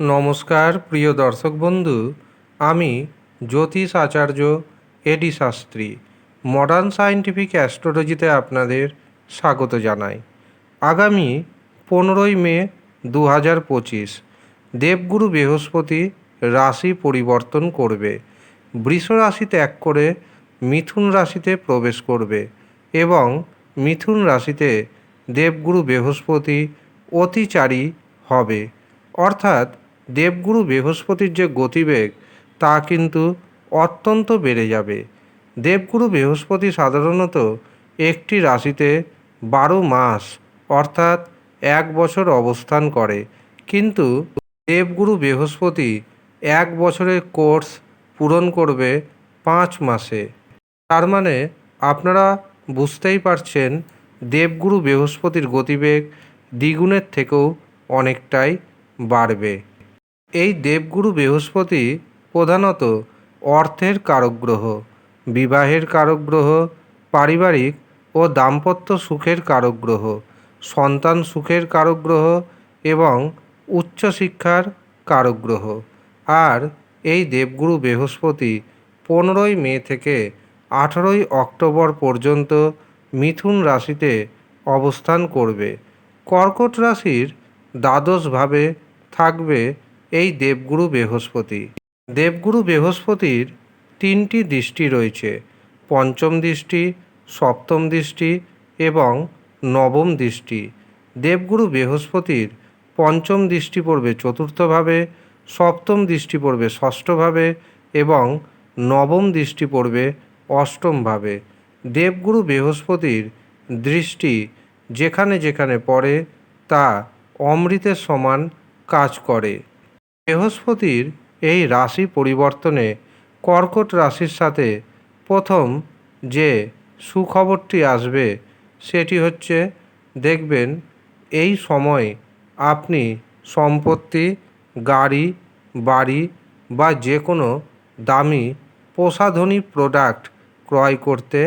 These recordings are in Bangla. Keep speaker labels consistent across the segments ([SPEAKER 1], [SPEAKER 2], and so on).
[SPEAKER 1] নমস্কার, প্রিয় দর্শক বন্ধু। আমি Jyotish Acharya AD Shastri. Modern scientific অ্যাস্ট্রোলজিতে আপনাদের স্বাগত জানাই। আগামী পনেরোই মে দু হাজার পঁচিশ, দেবগুরু বৃহস্পতি রাশি পরিবর্তন করবে। বৃষ রাশি ত্যাগ করে মিথুন রাশিতে প্রবেশ করবে এবং মিথুন রাশিতে দেবগুরু বৃহস্পতি অতিচারী হবে। অর্থাৎ দেবগুরু বৃহস্পতির যে গতিবেগ, তা কিন্তু অত্যন্ত বেড়ে যাবে। দেবগুরু বৃহস্পতি সাধারণত একটি রাশিতে বারো মাস, অর্থাৎ এক বছর অবস্থান করে। কিন্তু দেবগুরু বৃহস্পতি এক বছরের কোর্স পূরণ করবে পাঁচ মাসে। তার মানে আপনারা বুঝতেই পারছেন, দেবগুরু বৃহস্পতির গতিবেগ দ্বিগুণের থেকেও অনেকটাই বাড়বে। এই দেবগুরু বৃহস্পতি প্রধানত অর্থের কারক গ্রহ বিবাহের কারক গ্রহ পারিবারিক ও দাম্পত্য সুখের কারক গ্রহ সন্তান সুখের কারক গ্রহ এবং উচ্চশিক্ষার কারক গ্রহ আর এই দেবগুরু বৃহস্পতি পনেরোই মে থেকে আঠেরোই অক্টোবর পর্যন্ত মিথুন রাশিতে অবস্থান করবে। কর্কট রাশির দ্বাদশভাবে থাকবে এই দেবগুরু বৃহস্পতি। দেবগুরু বৃহস্পতির তিনটি দৃষ্টি রয়েছে, পঞ্চম দৃষ্টি, সপ্তম দৃষ্টি এবং নবম দৃষ্টি। দেবগুরু বৃহস্পতির পঞ্চম দৃষ্টি পড়বে চতুর্থভাবে, সপ্তম দৃষ্টি পড়বে ষষ্ঠভাবে এবং নবম দৃষ্টি পড়বে অষ্টমভাবে। দেবগুরু বৃহস্পতির দৃষ্টি যেখানে যেখানে পড়ে তা অমৃতের সমান কাজ করে। বৃহস্পতির এই রাশি পরিবর্তনে কর্কট রাশির সাথে প্রথম যে সুখবরটি আসবে সেটি হচ্ছে, দেখবেন এই সময় আপনি সম্পত্তি, গাড়ি, বাড়ি বা যে কোনো দামি প্রসাধনী প্রোডাক্ট ক্রয় করতে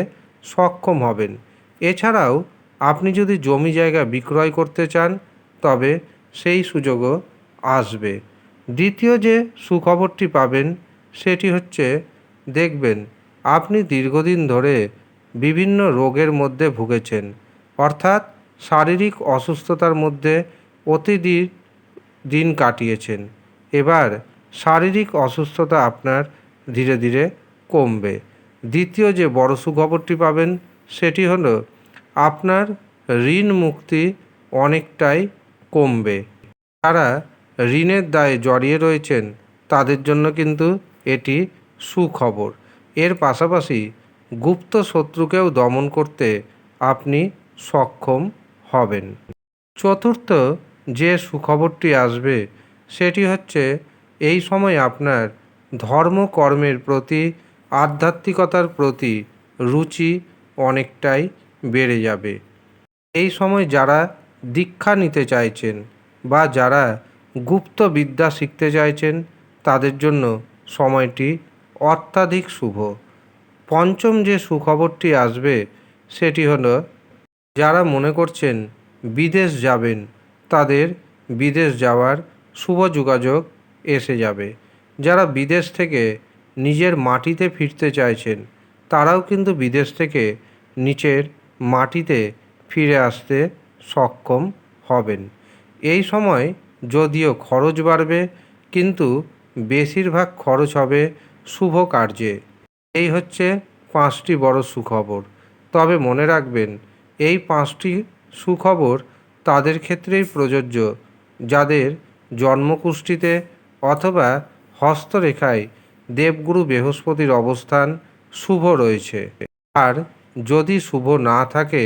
[SPEAKER 1] সক্ষম হবেন। এছাড়াও আপনি যদি জমি জায়গা বিক্রয় করতে চান, তবে সেই সুযোগও আসবে। দ্বিতীয় যে সুখবরটি পাবেন, সেটি হচ্ছে, দেখবেন, আপনি দীর্ঘদিন ধরে বিভিন্ন রোগের মধ্যে ভুগেছেন। অর্থাৎ শারীরিক অসুস্থতার মধ্যে প্রতিদিন দিন কাটিয়েছেন। এবার শারীরিক অসুস্থতা আপনার ধীরে ধীরে কমবে। দ্বিতীয় যে বড় সুখবরটি পাবেন, সেটি হলো, আপনার ঋণ মুক্তি অনেকটাই কমবে। যারা ঋণের দায়ে জড়িয়ে রয়েছেন, তাদের জন্য কিন্তু এটি সুখবর। এর পাশাপাশি গুপ্ত শত্রুকেও দমন করতে আপনি সক্ষম হবেন। চতুর্থ যে সুখবরটি আসবে, সেটি হচ্ছে এই সময় আপনার ধর্মকর্মের প্রতি, আধ্যাত্মিকতার প্রতি রুচি অনেকটাই বেড়ে যাবে। এই সময় যারা দীক্ষা নিতে চাইছেন বা যারা গুপ্ত বিদ্যা শিখতে চাইছেন, তাদের জন্য সময়টি অত্যাধিক শুভ। পঞ্চম যে সুখবরটি আসবে, সেটি হলো, যারা মনে করছেন বিদেশ যাবেন, তাদের বিদেশ যাওয়ার শুভ যোগাযোগ এসে যাবে। যারা বিদেশ থেকে নিজের মাটিতে ফিরতে চাইছেন, তারাও কিন্তু বিদেশ থেকে নিচের মাটিতে ফিরে আসতে সক্ষম হবেন। এই সময় যদিও খরচ বাড়বে, কিন্তু বেশিরভাগ খরচ হবে শুভ কার্যে। এই হচ্ছে পাঁচটি বড় সুখবর। তবে মনে রাখবেন, এই পাঁচটি সুখবর তাদের ক্ষেত্রেই প্রযোজ্য। যাদের জন্মকুষ্ঠিতে অথবা হস্তরেখায় দেবগুরু বৃহস্পতির অবস্থান শুভ রয়েছে। আর যদি শুভ না থাকে,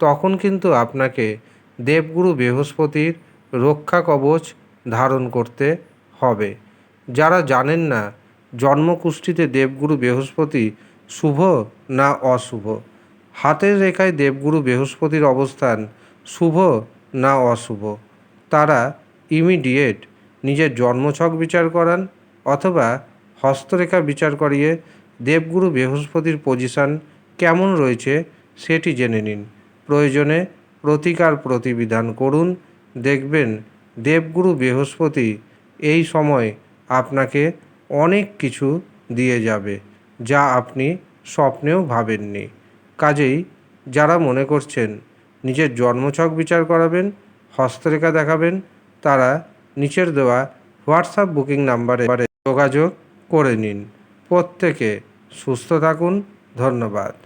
[SPEAKER 1] তখন কিন্তু আপনাকে দেবগুরু বৃহস্পতির রক্ষা কবচ ধারণ করতে হবে। যারা জানেন না, জন্মকুষ্ঠিতে দেবগুরু বৃহস্পতি শুভ না অশুভ? হাতের রেখায় দেবগুরু বৃহস্পতির অবস্থান শুভ না অশুভ? তারা ইমিডিয়েট নিজের জন্মছক বিচার করান অথবা হস্তরেখা বিচার করিয়ে দেবগুরু বৃহস্পতির পজিশান কেমন রয়েছে সেটি জেনে নিন। প্রয়োজনে প্রতিকার প্রতিবিধান করুন দেখবেন দেবগুরু বৃহস্পতি এই সময় আপনাকে অনেক কিছু দিয়ে যাবে যা আপনি স্বপ্নেও ভাবেননি। কাজেই যারা মনে করছেন নিজের জন্মছক বিচার করাবেন, হস্তরেখা দেখাবেন, তারা নিচের দেওয়া হোয়াটসঅ্যাপ বুকিং নাম্বারে যোগাযোগ করে নিন। প্রত্যেকে সুস্থ থাকুন। ধন্যবাদ।